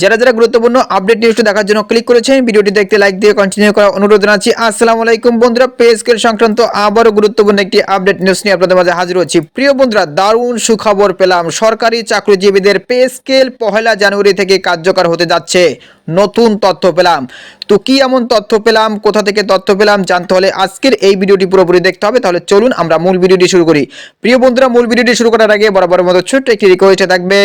যারা যারা গুরুত্বপূর্ণ আপডেট নিউজটি দেখার জন্য ক্লিক করেছেন, ভিডিওটি দেখতে লাইক দিয়ে কন্টিনিউ করার অনুরোধ জানাচ্ছি। আসসালামু আলাইকুম বন্ধুরা পে স্কেল সংক্রান্ত আবারও গুরুত্বপূর্ণ একটি আপডেট নিউজ নিয়ে আপনাদের মাঝে হাজির হচ্ছি। প্রিয় বন্ধুরা, দারুণ সুখবর পেলাম। সরকারি চাকরিজীবীদের পে স্কেল পহেলা জানুয়ারি থেকে কার্যকর হতে যাচ্ছে। নতুন তথ্য পেলাম। তো কি এমন তথ্য পেলাম? কোথা থেকে তথ্য পেলাম? জানতে হলে আজকের এই ভিডিওটি পুরোপুরি দেখতে হবে। তাহলে চলুন আমরা মূল ভিডিওটি শুরু করি। প্রিয় বন্ধুরা, মূল ভিডিওটি শুরু করার আগে বরাবর মতো ছোট্ট একটি রিকোয়েস্ট থাকবে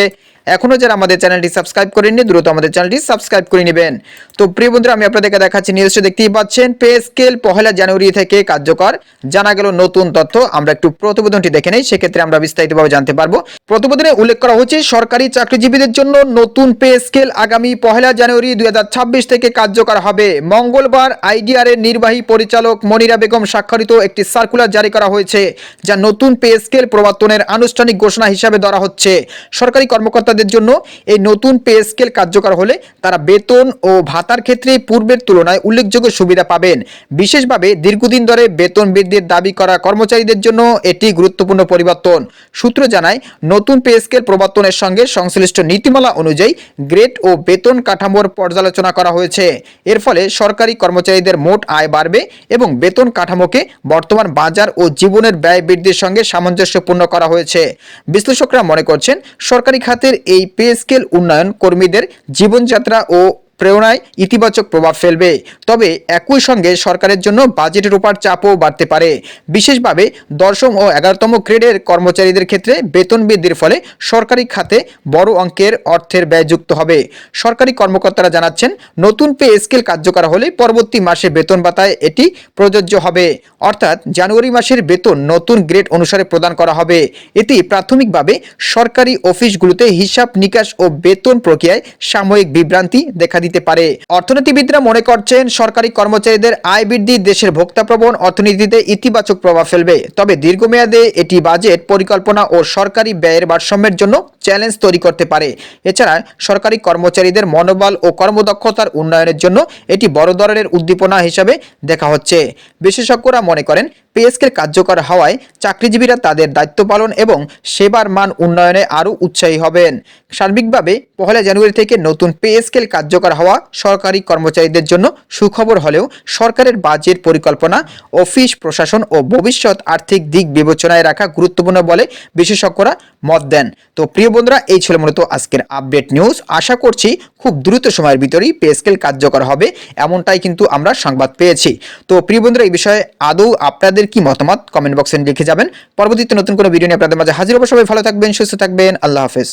এখনও যারা আমাদের চ্যানেলটি সাবস্ক্রাইব করেননি, দ্রুত আমাদের চ্যানেলটি সাবস্ক্রাইব করে নেবেন। তো প্রিয় বন্ধুরা, আমি আপনাদেরকে দেখাচ্ছি নিউজটি দেখতেই পাচ্ছেন, পে স্কেল পহেলা জানুয়ারি থেকে কার্যকর। জানা গেল নতুন তথ্য, আমরা একটু প্রতিবেদনটি দেখে নেই, সেক্ষেত্রে আমরা বিস্তারিতভাবে জানতে পারব। প্রতিবেদনে উল্লেখ করা হচ্ছে, সরকারি চাকরিজীবীদের জন্য নতুন পে স্কেল আগামী পহেলা জানুয়ারি দুই হাজার ছাব্বিশ থেকে কার্যকর হবে। মঙ্গলবার আইডিআর এর নির্বাহী পরিচালক মনিরা বেগম স্বাক্ষরিত একটি সার্কুলার জারি করা হয়েছে, যা নতুন পে স্কেল প্রবর্তনের আনুষ্ঠানিক ঘোষণা হিসাবে ধরা হচ্ছে। সরকারি কর্মকর্তাদের জন্য এই নতুন পে স্কেল কার্যকর হলে তারা বেতন ও ভাতার ক্ষেত্রে পূর্বের তুলনায় উল্লেখযোগ্য সুবিধা পাবেন। বিশেষভাবে দীর্ঘদিন ধরে বেতন বৃদ্ধির দাবি করা কর্মচারীদের জন্য এটি গুরুত্বপূর্ণ পরিবর্তন। সূত্র জানায়, নতুন পে স্কেল প্রবর্তনের সঙ্গে সংশ্লিষ্ট নীতিমালা অনুযায়ী গ্রেড ও বেতন কাঠামোর পর্যালোচনা করা হয়েছে। এর ফলে সরকারি কর্মচারীদের মোট আয় বাড়বে এবং বেতন কাঠামোকে বর্তমান বাজার ও জীবনের ব্যয় বৃদ্ধির সঙ্গে সামঞ্জস্যপূর্ণ করা হয়েছে। বিশ্লেষকরা মনে করছেন, সরকারি খাতের এই পে স্কেল উন্নয়ন কর্মীদের জীবনযাত্রা ও প্রেরণায় ইতিবাচক প্রভাব ফেলবে। তবে একই সঙ্গে সরকারের জন্য বাজেটের উপর চাপও বাড়তে পারে। বিশেষভাবে দশম ও এগারোতম গ্রেডের কর্মচারীদের ক্ষেত্রে বেতন বৃদ্ধির ফলে সরকারি খাতে বড় অঙ্কের অর্থের ব্যয় যুক্ত হবে। সরকারি কর্মকর্তারা জানাচ্ছেন, নতুন পে স্কেল কার্যকর হলে পরবর্তী মাসে বেতন ভাতায় এটি প্রযোজ্য হবে। অর্থাৎ জানুয়ারি মাসের বেতন নতুন গ্রেড অনুসারে প্রদান করা হবে। এটি প্রাথমিকভাবে সরকারি অফিসগুলোতে হিসাব নিকাশ ও বেতন প্রক্রিয়ায় সাময়িক বিভ্রান্তি দেখা দিতে পারে। অর্থনীতিবিদরা মনে করছেন, সরকারি কর্মচারীদের আয় বৃদ্ধি দেশের ভোক্তাপ্রবণ অর্থনীতিতে ইতিবাচক প্রভাব ফেলবে। তবে দীর্ঘমেয়াদে এটি বাজেট, পরিকল্পনা ও সরকারি ব্যয়ের ভারসাম্যের জন্য চ্যালেঞ্জ তৈরি করতে পারে। এছাড়া সরকারি কর্মচারীদের মনোবল ও কর্মদক্ষতার উন্নয়নের জন্য এটি বড় ধরনের উদ্দীপনা হিসাবে দেখা হচ্ছে। বিশেষজ্ঞরা মনে করেন পে কার্যকর হওয়ায় চাকরিজীবীরা তাদের দায়িত্ব পালন এবং সেবার মান উন্নয়নে আরও উৎসাহী হবেন। সার্বিকভাবে পহেলা জানুয়ারি থেকে নতুন পে স্কেল কার্যকর হওয়া সরকারি কর্মচারীদের জন্য সুখবর হলেও সরকারের বাজেট পরিকল্পনা, অফিস, প্রশাসন ও ভবিষ্যৎ আর্থিক দিক বিবেচনায় রাখা গুরুত্বপূর্ণ বলে বিশেষজ্ঞরা মত দেন। তো প্রিয় বন্ধুরা, এই ছিল মূলত আজকের আপডেট নিউজ আশা করছি খুব দ্রুত সময়ের ভিতরেই পে স্কেল কার্যকর হবে, এমনটাই কিন্তু আমরা সংবাদ পেয়েছি। তো প্রিয় বন্ধুরা, এই বিষয়ে আদৌ আপনাদের কি মতামত? কমেন্ট বক্সে লিখে যাবেন। পরবর্তীতে নতুন কোনো ভিডিও নিয়ে আপনাদের মাঝে হাজির হব। সবাই ভালো থাকবেন, সুস্থ থাকবেন। আল্লাহ হাফেজ।